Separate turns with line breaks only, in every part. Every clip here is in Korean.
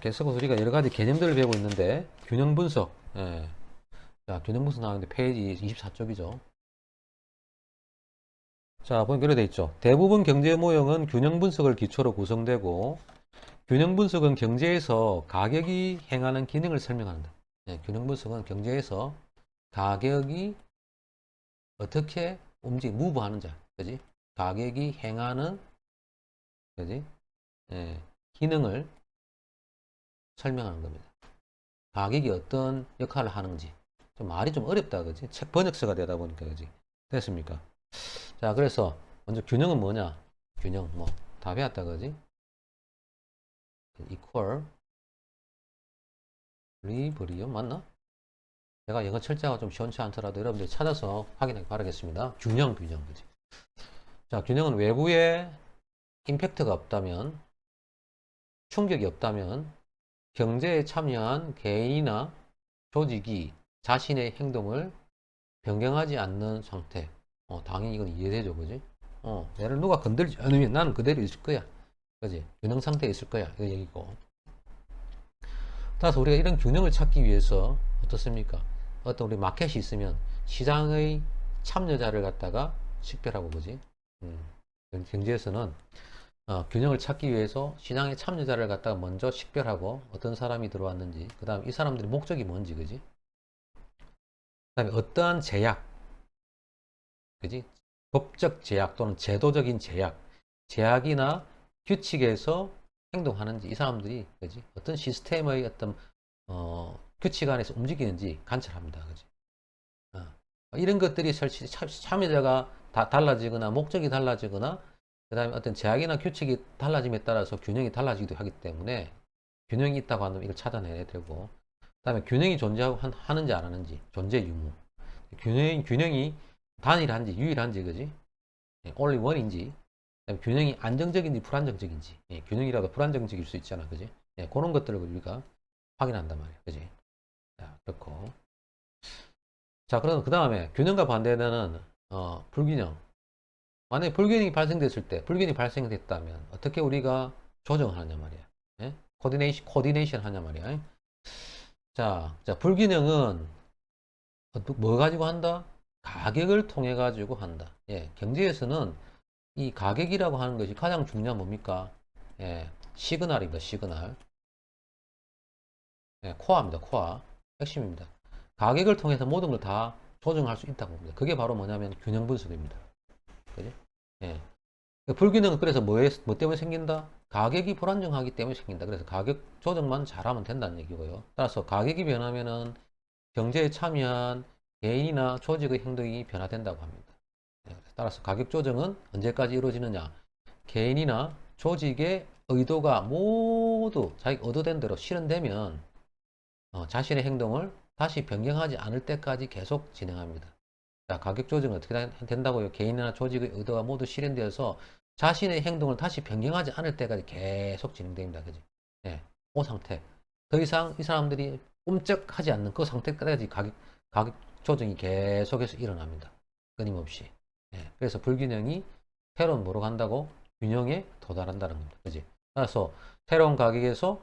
계속 우리가 여러 가지 개념들을 배우고 있는데 균형 분석. 예. 자, 균형 분석 나오는데 페이지 24쪽이죠. 자, 보니까 이렇게 돼 있죠. 대부분 경제 모형은 균형 분석을 기초로 구성되고 균형 분석은 경제에서 가격이 행하는 기능을 설명한다. 예, 균형 분석은 경제에서 가격이 어떻게 움직, 무브하는 자, 그지? 가격이 행하는, 그지? 예, 기능을 설명하는 겁니다. 가격이 어떤 역할을 하는지. 좀 말이 좀 어렵다, 그지? 책 번역서가 되다 보니까, 그지? 됐습니까? 자, 그래서 먼저 균형은 뭐냐? 균형, 뭐, 다 배웠다, 그지? equal, 리브리움, 맞나? 제가 영어 철자가 좀 시원치 않더라도 여러분들이 찾아서 확인하기 바라겠습니다. 균형, 균형, 그지? 자, 균형은 외부에 임팩트가 없다면, 충격이 없다면, 경제에 참여한 개인이나 조직이 자신의 행동을 변경하지 않는 상태. 어, 당연히 이건 이해되죠, 그지? 어, 얘를 누가 건들지 않으면 나는 그대로 있을 거야. 그지? 균형 상태에 있을 거야. 그 얘기고. 따라서 우리가 이런 균형을 찾기 위해서 어떻습니까? 어떤 우리 마켓이 있으면 시장의 참여자를 갖다가 식별하고 그지? 음, 경제에서는 어, 균형을 찾기 위해서 시장의 참여자를 갖다가 먼저 식별하고 어떤 사람이 들어왔는지 그 다음 이 사람들의 목적이 뭔지 그지? 그 다음에 어떠한 제약 그지? 법적 제약 또는 제도적인 제약 제약이나 규칙에서 행동하는지 이 사람들이 그지? 어떤 시스템의 어떤 어, 규칙 안에서 움직이는지 관찰합니다. 그지? 어, 이런 것들이 설치 참- 참여자가 다 달라지거나 목적이 달라지거나 그 다음에 어떤 제약이나 규칙이 달라짐에 따라서 균형이 달라지기도 하기 때문에 균형이 있다고 하면 이걸 찾아내야 되고 그 다음에 균형이 존재하고 한- 하는지 안 하는지 존재 유무. 균형, 균형이 단일한지 유일한지 그지? 예, only one인지 균형이 안정적인지 불안정적인지 예, 균형이라도 불안정적일 수 있잖아 그지? 예, 그런 것들을 우리가 확인한단 말이야 그지? 자 그렇고. 자 그럼 그 다음에 균형과 반대되는 어, 불균형 만약에 불균형이 발생됐을 때 불균형이 발생됐다면 어떻게 우리가 조정하냐 말이야 예? 코디네이션 코디네이션 하냐 말이야 예? 자, 자 불균형은 어, 뭐 가지고 한다 가격을 통해 가지고 한다 예, 경제에서는 이 가격이라고 하는 것이 가장 중요한 뭡니까? 예, 시그널입니다. 시그널. 예, 코어입니다. 코어. 핵심입니다. 가격을 통해서 모든 걸 다 조정할 수 있다고 봅니다. 그게 바로 뭐냐면 균형 분석입니다. 그지? 예. 그 불균형은 그래서 뭐에, 뭐 때문에 생긴다? 가격이 불안정하기 때문에 생긴다. 그래서 가격 조정만 잘하면 된다는 얘기고요. 따라서 가격이 변하면은 경제에 참여한 개인이나 조직의 행동이 변화된다고 합니다. 네, 따라서 가격 조정은 언제까지 이루어지느냐? 개인이나 조직의 의도가 모두 자기 의도된 대로 실현되면 어, 자신의 행동을 다시 변경하지 않을 때까지 계속 진행합니다. 자, 가격 조정은 어떻게 된- 된다고요? 개인이나 조직의 의도가 모두 실현되어서 자신의 행동을 다시 변경하지 않을 때까지 계속 진행됩니다. 그지? 예, 그 상태. 더 이상 이 사람들이 꼼짝하지 않는 그 상태까지 가격, 가격 조정이 계속해서 일어납니다. 끊임없이. 예, 그래서 불균형이 새로운 뭐로 간다고? 균형에 도달한다는 겁니다. 그지? 따라서 새로운 가격에서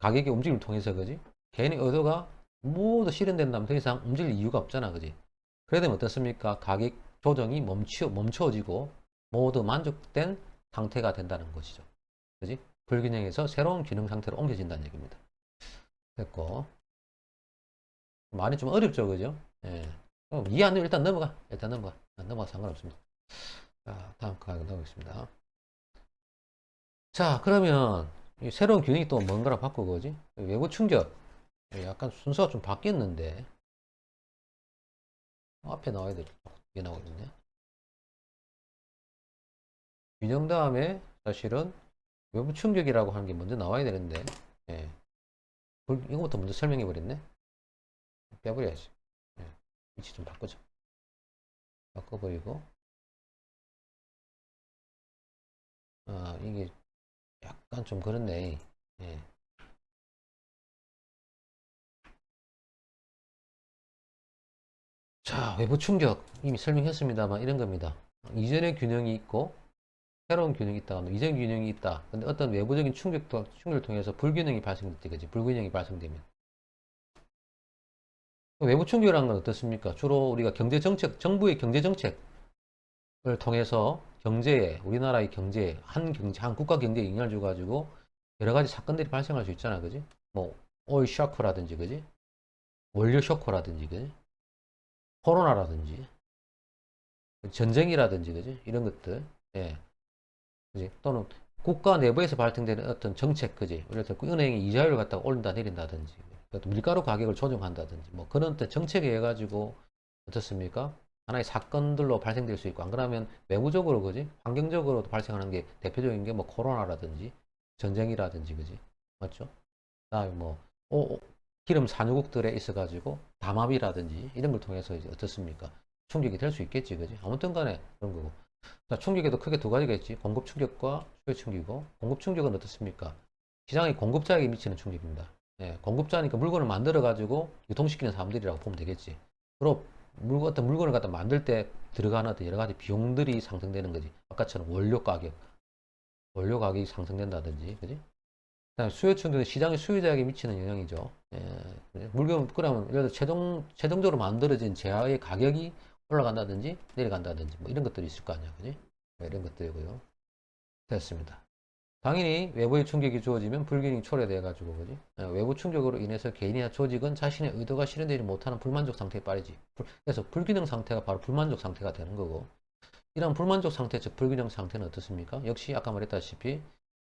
가격의 움직임을 통해서 그지? 개인의 의도가 모두 실현된다면 더 이상 움직일 이유가 없잖아. 그지? 그래 되면 어떻습니까? 가격 조정이 멈추, 멈춰지고 모두 만족된 상태가 된다는 것이죠. 그지? 불균형에서 새로운 균형 상태로 옮겨진다는 얘기입니다. 됐고. 말이 좀 어렵죠. 그죠? 예. 그럼 이해 안 되면 일단 넘어가. 일단 넘어가. 아, 넘어가 상관없습니다. 자, 다음 가격 넘어가겠습니다. 자, 그러면 이 새로운 균형이 또 뭔가를 바꾸고 그지? 외부 충격. 약간 순서가 좀 바뀌었는데. 앞에 나와야 돼. 이게 나오고 있네. 균형 다음에 사실은 외부 충격이라고 하는 게 먼저 나와야 되는데. 예. 불- 이거부터 먼저 설명해 버렸네. 빼버려야지. 예. 위치 좀 바꾸자. 바꿔버리고. 아, 이게 약간 좀 그렇네. 예. 자, 외부 충격. 이미 설명했습니다만 이런 겁니다. 이전의 균형이 있고, 새로운 균형이 있다. 이전 균형이 있다. 근데 어떤 외부적인 충격도, 충격을 통해서 불균형이 발생됐지, 그지? 불균형이 발생되면. 외부 충격이라는 건 어떻습니까? 주로 우리가 경제 정책, 정부의 경제 정책을 통해서 경제에, 우리나라의 경제에, 한 경제, 한 국가 경제에 영향을 줘가지고 여러 가지 사건들이 발생할 수 있잖아, 그지? 뭐, 오일 쇼크라든지, 그지? 원료 쇼크라든지, 그지? 코로나라든지, 전쟁이라든지, 그지? 이런 것들, 예. 그지? 또는 국가 내부에서 발생되는 어떤 정책, 그지? 예를 들어 은행이 이자율을 갖다가 올린다 내린다든지, 또 밀가루 가격을 조정한다든지, 뭐 그런 어떤 정책에 의해 가지고 어떻습니까? 하나의 사건들로 발생될 수 있고, 안 그러면 외부적으로, 그지? 환경적으로도 발생하는 게 대표적인 게 뭐 코로나라든지, 전쟁이라든지, 그지? 맞죠? 그다음에 뭐, 오, 오, 기름 산유국들에 있어 가지고 담합이라든지 이런 걸 통해서 이제 어떻습니까? 충격이 될 수 있겠지, 그지? 아무튼 간에 그런 거고. 자, 충격에도 크게 두 가지가 있지. 공급 충격과 수요 충격이고, 공급 충격은 어떻습니까? 시장의 공급자에게 미치는 충격입니다. 예, 공급자니까 물건을 만들어 가지고 유통시키는 사람들이라고 보면 되겠지. 그리고 물, 어떤 물건을 갖다 만들 때 들어가는 여러 가지 비용들이 상승되는 거지. 아까처럼 원료 가격, 원료 가격이 상승된다든지, 그지? 그다음에 수요 충격은 시장의 수요자에게 미치는 영향이죠. 예, 물건 그러면 예를 들어 최종 최종적으로 만들어진 제화의 가격이 올라간다든지 내려간다든지 뭐 이런 것들이 있을 거 아니야, 그지? 네, 이런 것들이고요. 됐습니다. 당연히 외부의 충격이 주어지면 불균형이 초래돼 가지고 그지? 예, 외부 충격으로 인해서 개인이나 조직은 자신의 의도가 실현되지 못하는 불만족 상태에 빠지지. 불- 그래서 불균형 상태가 바로 불만족 상태가 되는 거고. 이런 불만족 상태, 즉 불균형 상태는 어떻습니까? 역시 아까 말했다시피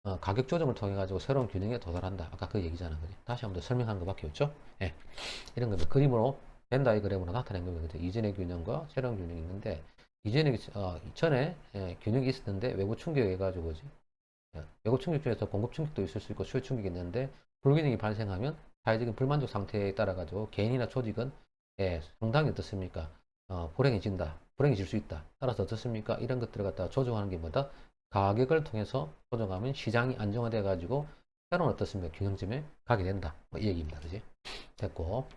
어, 가격 조정을 통해 가지고 새로운 균형에 도달한다. 아까 그 얘기잖아, 그지? 다시 한번 더 설명한 것밖에 없죠. 예, 이런 거는 그림으로 벤 다이 그램으로 나타낸 겁니다. 이전의 균형과 새로운 균형이 있는데 이전에 어, 전에 예, 균형이 있었는데 외부 충격에 해가지고 그지? 예, 외부 충격 중에서 공급 충격도 있을 수 있고 수요 충격이 있는데 불균형이 발생하면 사회적인 불만족 상태에 따라 가지고 개인이나 조직은 예, 상당히 어떻습니까? 어, 불행해진다. 불행해질 수 있다. 따라서 어떻습니까? 이런 것들을 갖다가 조정하는 게 뭐다? 가격을 통해서 조정하면 시장이 안정화돼 가지고 새로운 어떻습니까? 균형점에 가게 된다. 뭐 이 얘기입니다. 그지? 됐고.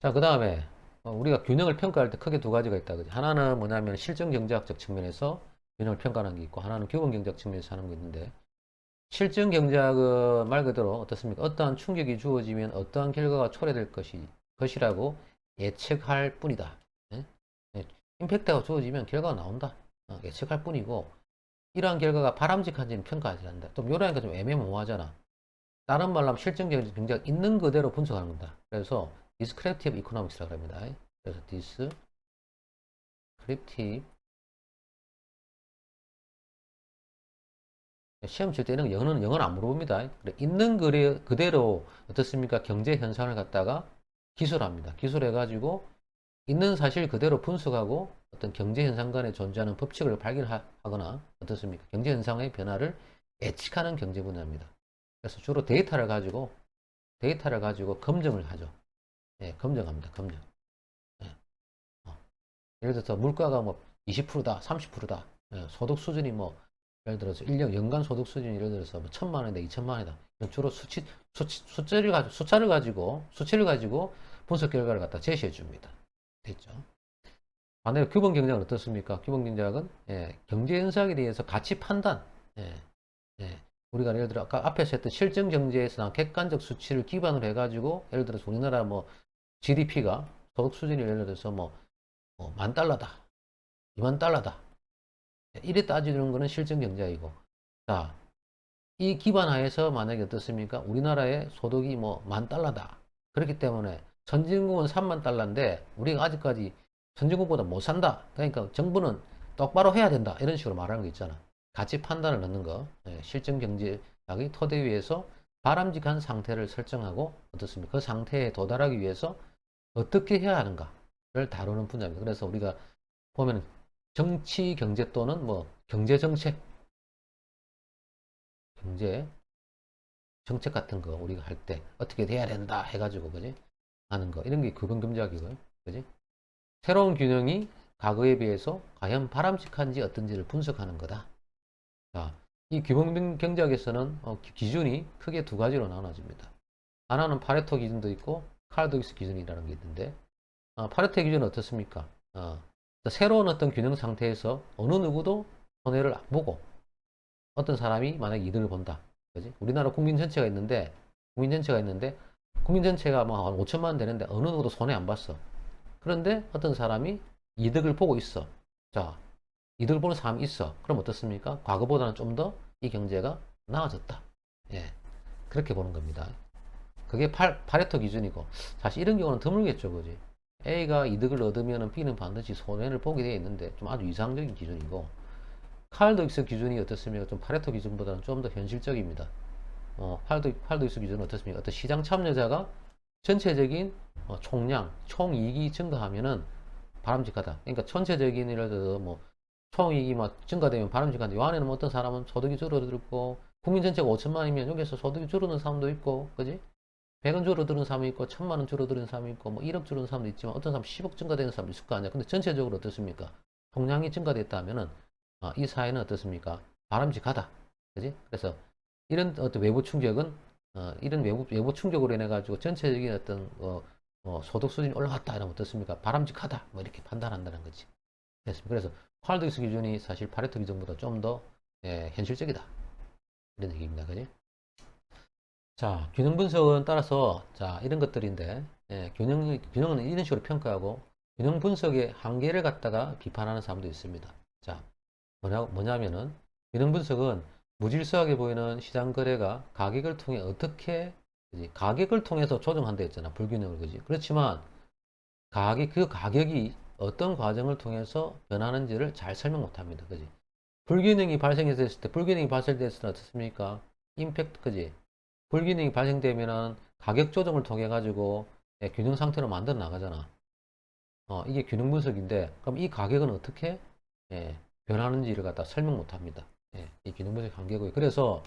자, 그 다음에 우리가 균형을 평가할 때 크게 두 가지가 있다. 그지? 하나는 뭐냐면 실증 경제학적 측면에서 균형을 평가하는 게 있고 하나는 규범 경제학 측면에서 하는 게 있는데 실증 경제학은 말 그대로 어떻습니까? 어떠한 충격이 주어지면 어떠한 결과가 초래될 것이 것이라고 예측할 뿐이다. 예? 예, 임팩트가 주어지면 결과가 나온다. 어, 예측할 뿐이고 이러한 결과가 바람직한지는 평가하지 않는다. 또 묘라니까 좀 애매모호하잖아. 다른 말로 하면 실증 경제학 있는 그대로 분석하는 겁니다. 그래서 descriptive economics라고 합니다. 그래서 descriptive 시험 칠 때는 영어는 영어는 안 물어봅니다. 있는 그대로 어떻습니까? 경제 현상을 갖다가 기술합니다. 기술해가지고 있는 사실 그대로 분석하고 어떤 경제 현상 간에 존재하는 법칙을 발견하거나 어떻습니까? 경제 현상의 변화를 예측하는 경제 분야입니다. 그래서 주로 데이터를 가지고 데이터를 가지고 검증을 하죠. 예, 검증합니다. 검증. 예. 어. 예를 들어서 물가가 뭐 20%다, 30%다. 예, 소득 수준이 뭐 예를 들어서 1년 연간 소득 수준이 예를 들어서 뭐 천만 원이다, 이천만 원이다. 주로 수치, 수치, 숫자를 가지고, 숫자를 가지고, 수치를 가지고 분석 결과를 갖다 제시해 줍니다. 됐죠? 반대로 규범 경제학은 어떻습니까? 규범 경제학은 예, 경제 현상에 대해서 가치 판단, 예, 예. 우리가 예를 들어 아까 앞에서 했던 실증 경제에서 난 객관적 수치를 기반으로 해가지고 예를 들어서 우리나라 뭐 GDP가 소득 수준이 예를 들어서 뭐, 뭐 만 달러다, 이만 달러다. 이래 따지는 거는 실증 경제이고. 자, 이 기반 하에서 만약에 어떻습니까? 우리나라의 소득이 뭐 만 달러다. 그렇기 때문에 선진국은 3만 달러인데 우리가 아직까지 선진국보다 못 산다. 그러니까 정부는 똑바로 해야 된다. 이런 식으로 말하는 거 있잖아. 가치 판단을 넣는 거. 예, 실증 경제학의 토대 위에서 바람직한 상태를 설정하고 어떻습니까? 그 상태에 도달하기 위해서 어떻게 해야 하는가를 다루는 분야입니다. 그래서 우리가 보면 정치 경제 또는 뭐 경제 정책 경제 정책 같은 거 우리가 할 때 어떻게 돼야 된다 해가지고 그지? 하는 거. 이런 게 규범 경제학이고요. 그지? 새로운 균형이 과거에 비해서 과연 바람직한지 어떤지를 분석하는 거다. 자, 이 규범 경제학에서는 어, 기- 기준이 크게 두 가지로 나눠집니다. 하나는 파레토 기준도 있고 칼도익스 기준이라는 게 있는데 어, 파레토 기준은 어떻습니까? 어, 새로운 어떤 균형 상태에서 어느 누구도 손해를 안 보고 어떤 사람이 만약에 이득을 본다. 그지? 우리나라 국민 전체가 있는데 국민 전체가 있는데 국민 전체가 뭐한 5천만 원 되는데 어느 누구도 손해 안 봤어. 그런데 어떤 사람이 이득을 보고 있어. 자, 이득을 보는 사람이 있어. 그럼 어떻습니까? 과거보다는 좀 더 이 경제가 나아졌다. 예. 그렇게 보는 겁니다. 그게 팔, 파레토 기준이고. 사실 이런 경우는 드물겠죠. 그지? A가 이득을 얻으면 B는 반드시 손해를 보게 되어 있는데 좀 아주 이상적인 기준이고 칼도익스 기준이 어떻습니까? 좀 파레토 기준보다는 좀 더 현실적입니다. 어, 팔도, 팔도익스 기준은 어떻습니까? 어떤 시장 참여자가 전체적인 어, 총량, 총이익이 증가하면은 바람직하다. 그러니까 전체적인 예를 들어 뭐 총이익이 막 증가되면 바람직한데 요 안에는 뭐 어떤 사람은 소득이 줄어들고 국민 전체가 5천만이면 여기서 소득이 줄어드는 사람도 있고 그지? 100원 줄어드는 사람이 있고 1000만 원 줄어드는 사람이 있고 뭐 1억 줄어드는 사람도 있지만 어떤 사람 10억 증가되는 사람도 있을 거 아니야. 근데 전체적으로 어떻습니까? 총량이 증가됐다면은 아, 이 사회는 어떻습니까? 바람직하다. 그지? 그래서 이런 어떤 외부 충격은 어, 이런 외부, 외부 충격으로 인해 가지고 전체적인 어떤 어, 어, 소득 수준이 올라갔다 이러면 어떻습니까? 바람직하다. 뭐 이렇게 판단한다는 거지. 됐습니다. 그래서 팔도익스 기준이 사실 파레토 기준보다 좀더 예, 현실적이다. 이런 얘기입니다. 그지? 자, 균형 분석은 따라서 자, 이런 것들인데 예, 균형, 균형은 이런 식으로 평가하고 균형 분석의 한계를 갖다가 비판하는 사람도 있습니다. 자, 뭐냐, 뭐냐면은 균형 분석은 무질서하게 보이는 시장 거래가 가격을 통해 어떻게 그지? 가격을 통해서 조정한다 했잖아. 불균형을 그지? 그렇지만 가격 그 가격이 어떤 과정을 통해서 변하는지를 잘 설명 못 합니다. 그지? 불균형이 발생했을 때 불균형이 발생됐을 때 어떻습니까? 임팩트 그지? 불균형이 발생되면은 가격 조정을 통해 가지고 예, 균형 상태로 만들어 나가잖아. 어, 이게 균형 분석인데 그럼 이 가격은 어떻게 예, 변하는지를 갖다 설명 못 합니다. 예, 이 균형 분석 한계고요. 그래서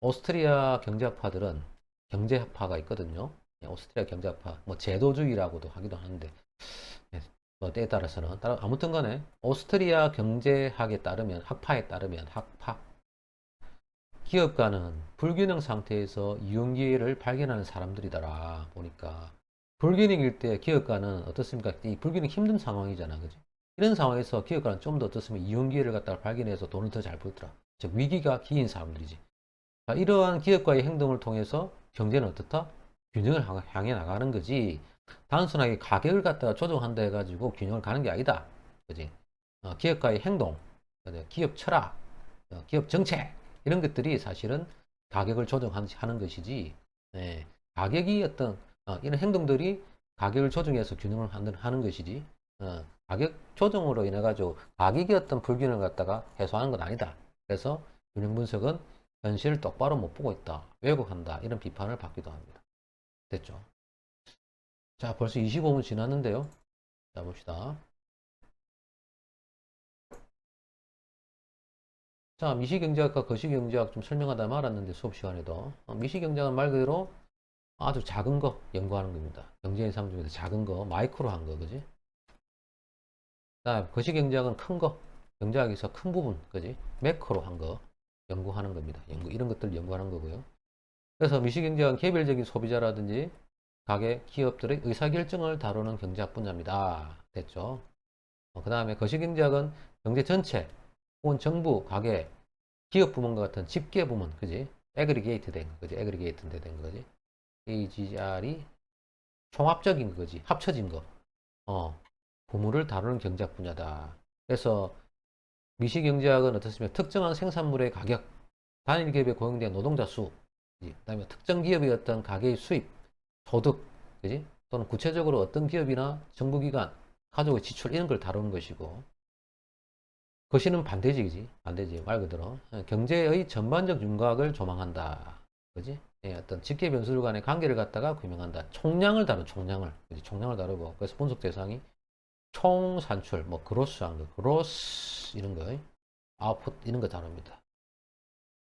오스트리아 경제학파들은 경제학파가 있거든요. 예, 오스트리아 경제학파, 뭐 제도주의라고도 하기도 하는데 예, 뭐 때에 따라서는 따라 아무튼 간에 오스트리아 경제학에 따르면 학파에 따르면 학파 기업가는 불균형 상태에서 이용 기회를 발견하는 사람들이더라 보니까 불균형일 때 기업가는 어떻습니까? 이 불균형 힘든 상황이잖아, 그지? 이런 상황에서 기업가는 좀 더 어떻습니까? 이용 기회를 갖다가 발견해서 돈을 더 잘 벌더라. 즉 위기가 기인 사람들이지. 자, 이러한 기업가의 행동을 통해서 경제는 어떻다? 균형을 향- 향해 나가는 거지. 단순하게 가격을 갖다가 조정한다 해가지고 균형을 가는 게 아니다. 그지? 어, 기업가의 행동, 그죠? 기업 철학, 어, 기업 정책, 이런 것들이 사실은 가격을 조정하는 것이지, 예, 가격이 어떤, 어, 이런 행동들이 가격을 조정해서 균형을 하는, 것이지, 어, 가격 조정으로 인해 가지고 가격이 어떤 불균형을 갖다가 해소하는 건 아니다. 그래서 균형 분석은 현실을 똑바로 못 보고 있다. 왜곡한다. 이런 비판을 받기도 합니다. 됐죠? 자, 벌써 25분 지났는데요. 자, 봅시다. 자, 미시경제학과 거시경제학 좀 설명하다 말았는데 수업 시간에도 어, 미시경제학은 말 그대로 아주 작은 거 연구하는 겁니다. 경제현상 중에서 작은 거, 마이크로 한 거, 그지? 자, 거시경제학은 큰 거, 경제학에서 큰 부분, 그지? 매크로 한 거 연구하는 겁니다. 연구, 이런 것들 연구하는 거고요. 그래서 미시경제학은 개별적인 소비자라든지 가게, 기업들의 의사결정을 다루는 경제학 분야입니다. 됐죠? 그 다음에 거시경제학은 경제 전체, 혹은 정부, 가게, 기업 부문과 같은 집계 부문, 그지? 에그리게이트 된 거, 그지? 에그리게이트 된 거지. AGR이 총합적인 거지. 합쳐진 거. 어, 부문을 다루는 경제학 분야다. 그래서 미시경제학은 어떻습니까? 특정한 생산물의 가격, 단일 기업에 고용된 노동자 수, 그 다음에 특정 기업의 어떤 가게의 수입, 소득, 그지? 또는 구체적으로 어떤 기업이나 정부기관, 가족의 지출 이런 걸 다루는 것이고, 거시는 반대지, 그지? 반대지, 말 그대로. 어, 경제의 전반적 윤곽을 조망한다. 그지? 예, 어떤 직계 변수들 간의 관계를 갖다가 규명한다. 총량을 다룬 총량을. 그지? 총량을 다루고. 그래서 분석 대상이 총 산출, 뭐, 그로스 한 거, 그로스, 이런 거, 아웃풋, 이런 거 다룹니다.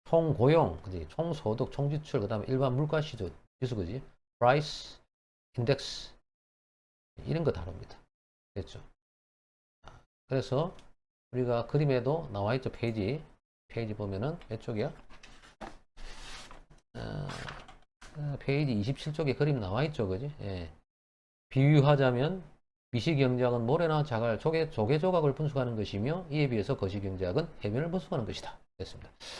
총 고용, 그지? 총 소득, 총 지출, 그 다음에 일반 물가 시주, 지수, 그지? 프라이스, 인덱스, 이런 거 다룹니다. 됐죠? 그래서 우리가 그림에도 나와 있죠 페이지 페이지 보면은 몇 쪽이야? 어, 어, 페이지 27쪽에 그림 나와 있죠 그지? 예. 비유하자면 미시경제학은 모래나 자갈, 조개, 조개 조각을 분석하는 것이며 이에 비해서 거시경제학은 해면을 분석하는 것이다. 됐습니다.